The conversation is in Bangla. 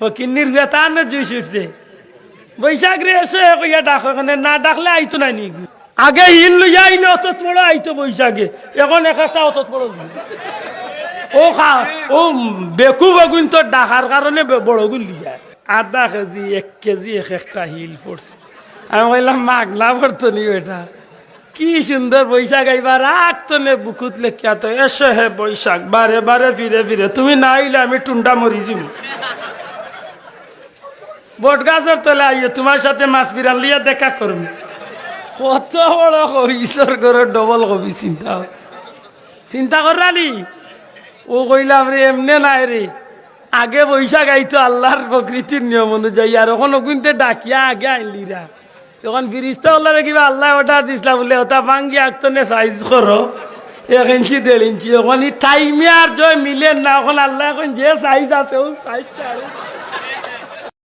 ফকিন্নির বেতার না জুইস উঠছে বৈশাখ রে এসে কইয়া ডাক ওখানে না ডাকলে আইতো না নি। আগে হিল লইয়া আইলে অত বড় আইতো বৈশাখে। এখন এক একটা অত বড় ও খা, ও বেকু বেগুন তো ডাকার কারণে বড় লিয়া। আধা কেজি, এক কেজি, এক একটা হিল পড়ছে। আমি বললাম মাগলা পড়তো নি এটা কি সুন্দর বৈশাখ, এইবার রাখতো নে বুকুত লেখিয়া তো, এসে হে বৈশাখ, বারে বারে ফিরে ফিরে। তুমি না আইলে আমি টুন্ডা মরি বট গাছের তলে আইয়ে তোমার সাথে মাছ বিরান লিয়া দেখা করব। কত বড় ঈশ্বর করে ডবল কবি চিন্তা। চিন্তা করালি ও কইলাম রে, এমনে নাই রে। আগে বৈশাখ আইতো আল্লাহর প্রকৃতির নিয়ম অনুযায়ী, আর ওখানে কিন্তু ডাকিয়া আগে আইলিরা তখন ফিরিস্তা হল্লারে কিবা আল্লাহ অর্ডার দিছিলাম বলে, ওটা ভাঙ্গি আঁকতো নে সাইজ করো। এক ইঞ্চি, দেড় ইঞ্চি, ওখানে টাইমে আর জয় মিলেন না, ওখানে আল্লাহ এখন যে সাইজ আছে, ও সাইজটা